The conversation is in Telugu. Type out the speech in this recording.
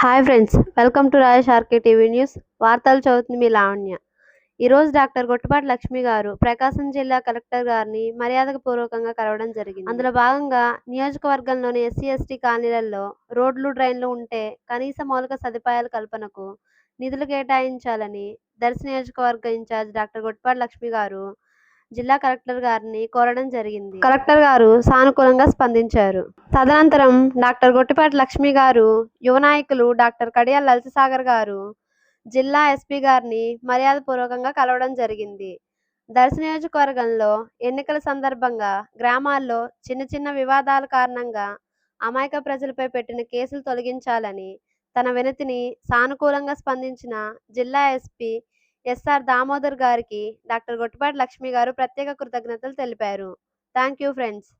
Hi friends welcome to Rajesh RK TV news వార్తలు చదువుతుంది మీ లావణ్య. ఈరోజు డాక్టర్ గొట్టుపాటి లక్ష్మి గారు ప్రకాశం జిల్లా కలెక్టర్ గారిని మర్యాదకు పూర్వకంగా కలవడం జరిగింది. అందులో భాగంగా నియోజకవర్గంలోని ఎస్సీ ఎస్టీ కాలనీలలో రోడ్లు డ్రైన్లు ఉంటే కనీస మౌలిక సదుపాయాల కల్పనకు నిధులు కేటాయించాలని దర్శి నియోజకవర్గ ఇన్ఛార్జ్ డాక్టర్ గొట్టుపాటి లక్ష్మి గారు జిల్లా కలెక్టర్ గారిని కోరడం జరిగింది. కలెక్టర్ గారు సానుకూలంగా స్పందించారు. తదనంతరం డాక్టర్ గొట్టిపాటి లక్ష్మి గారు యువ నాయకులు డాక్టర్ కడియాల్ లలితసాగర్ గారు జిల్లా ఎస్పీ గారిని మర్యాదపూర్వకంగా కలవడం జరిగింది. దర్శ నియోజకవర్గంలో ఎన్నికల సందర్భంగా గ్రామాల్లో చిన్న చిన్న వివాదాల కారణంగా అమాయక ప్రజలపై పెట్టిన కేసులు తొలగించాలని తన వినతిని సానుకూలంగా స్పందించిన జిల్లా ఎస్పీ ఎస్ఆర్ దామోదర్ గారికి డాక్టర్ గొట్టిపాటి లక్ష్మి గారు ప్రత్యేక కృతజ్ఞతలు తెలిపారు. Thank you friends.